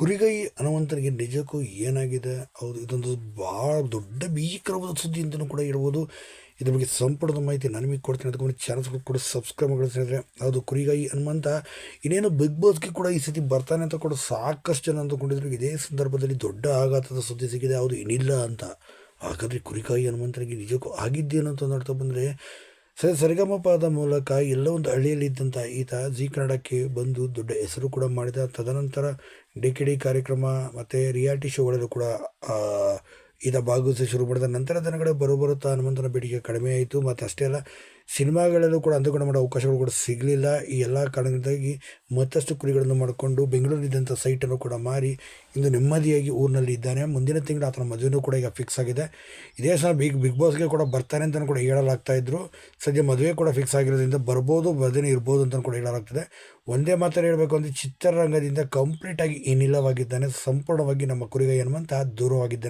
ಕುರಿಗೈ ಹನುಮಂತನಿಗೆ ನಿಜಕ್ಕೂ ಏನಾಗಿದೆ? ಹೌದು, ಇದೊಂದು ಭಾಳ ದೊಡ್ಡ ಭೀಕರವಾದ ಸುದ್ದಿ ಅಂತಲೂ ಕೂಡ ಇರ್ಬೋದು ಇದ್ರ ಬಗ್ಗೆ ಸಂಪೂರ್ಣದ ಮಾಹಿತಿ ನನಗೆ ಕೊಡ್ತೀನಿ. ಅದಕ್ಕೆ ಚಾನಲ್ಸ್ ಕೂಡ ಸಬ್ಸ್ಕ್ರೈಬ್ ಮಾಡಿದ್ರೆ ಅದು ಕುರಿಗಾಯಿ ಕುರಿಗೈ ಹನುಮಂತ ಇನ್ನೇನು ಬಿಗ್ ಬಾಸ್ಗೆ ಕೂಡ ಈ ಸತಿ ಬರ್ತಾನೆ ಅಂತ ಕೂಡ ಸಾಕಷ್ಟು ಜನ ಅಂದುಕೊಂಡಿದ್ರು. ಇದೇ ಸಂದರ್ಭದಲ್ಲಿ ದೊಡ್ಡ ಆಘಾತದ ಸುದ್ದಿ ಸಿಕ್ಕಿದೆ. ಹೌದು, ಏನಿಲ್ಲ ಅಂತ. ಹಾಗಾದರೆ ಕುರಿಗಾಯಿ ಹನುಮಂತನಿಗೆ ನಿಜಕ್ಕೂ ಆಗಿದ್ದೇನು ಅಂತ ನೋಡ್ತಾ ಬಂದರೆ ಸರಿ ಸರಿಗಮಪದ ಮೂಲಕ ಎಲ್ಲ ಒಂದು ಹಳ್ಳಿಯಲ್ಲಿದ್ದಂಥ ಈತ ಜಿ ಕನ್ನಡಕ್ಕೆ ಬಂದು ದೊಡ್ಡ ಹೆಸರು ಕೂಡ ಮಾಡಿದ. ತದನಂತರ ಡಿ ಕೆ ಡಿ ಕಾರ್ಯಕ್ರಮ ಮತ್ತು ರಿಯಾಲಿಟಿ ಶೋಗಳಲ್ಲೂ ಕೂಡ ಈತ ಭಾಗವಹಿಸಿ ಶುರು ಮಾಡಿದ. ನಂತರ ದಿನಗಳ ಬರುತ್ತಾ ಹನುಮಂತನ ಬೇಡಿಕೆ ಕಡಿಮೆ ಆಯಿತು. ಮತ್ತು ಅಷ್ಟೇ ಅಲ್ಲ ಸಿನಿಮಾಗಳಲ್ಲೂ ಕೂಡ ಅಂದುಕೊಂಡು ಮಾಡೋ ಅವಕಾಶಗಳು ಕೂಡ ಸಿಗಲಿಲ್ಲ. ಈ ಎಲ್ಲ ಕಾರಣದಿಂದಾಗಿ ಮತ್ತಷ್ಟು ಕುರಿಗಳನ್ನು ಮಾಡಿಕೊಂಡು ಬೆಂಗಳೂರಿದ್ದಂಥ ಸೈಟನ್ನು ಕೂಡ ಮಾರಿ ಇಂದು ನೆಮ್ಮದಿಯಾಗಿ ಊರಿನಲ್ಲಿ ಇದ್ದಾನೆ. ಮುಂದಿನ ತಿಂಗಳು ಆತನ ಮದುವೆನೂ ಕೂಡ ಈಗ ಫಿಕ್ಸ್ ಆಗಿದೆ. ಇದೇ ಸಹ ಬಿಗ್ ಬಿಗ್ ಬಾಸ್ಗೆ ಕೂಡ ಬರ್ತಾನೆ ಅಂತಲೂ ಕೂಡ ಹೇಳಲಾಗ್ತಾ ಇದ್ರು. ಸದ್ಯ ಮದುವೆ ಕೂಡ ಫಿಕ್ಸ್ ಆಗಿರೋದ್ರಿಂದ ಬರ್ಬೋದು ಬರ್ದೇನೆ ಇರ್ಬೋದು ಅಂತಲೂ ಕೂಡ ಹೇಳಲಾಗ್ತದೆ. ಒಂದೇ ಮಾತ್ರ ಹೇಳಬೇಕು ಅಂದರೆ ಚಿತ್ರರಂಗದಿಂದ ಕಂಪ್ಲೀಟಾಗಿ ಏನಿಲ್ಲವಾಗಿದ್ದಾನೆ ಸಂಪೂರ್ಣವಾಗಿ ನಮ್ಮ ಕುರಿಗೈ ಹನುಮಂತ ದೂರವಾಗಿದ್ದಾನೆ.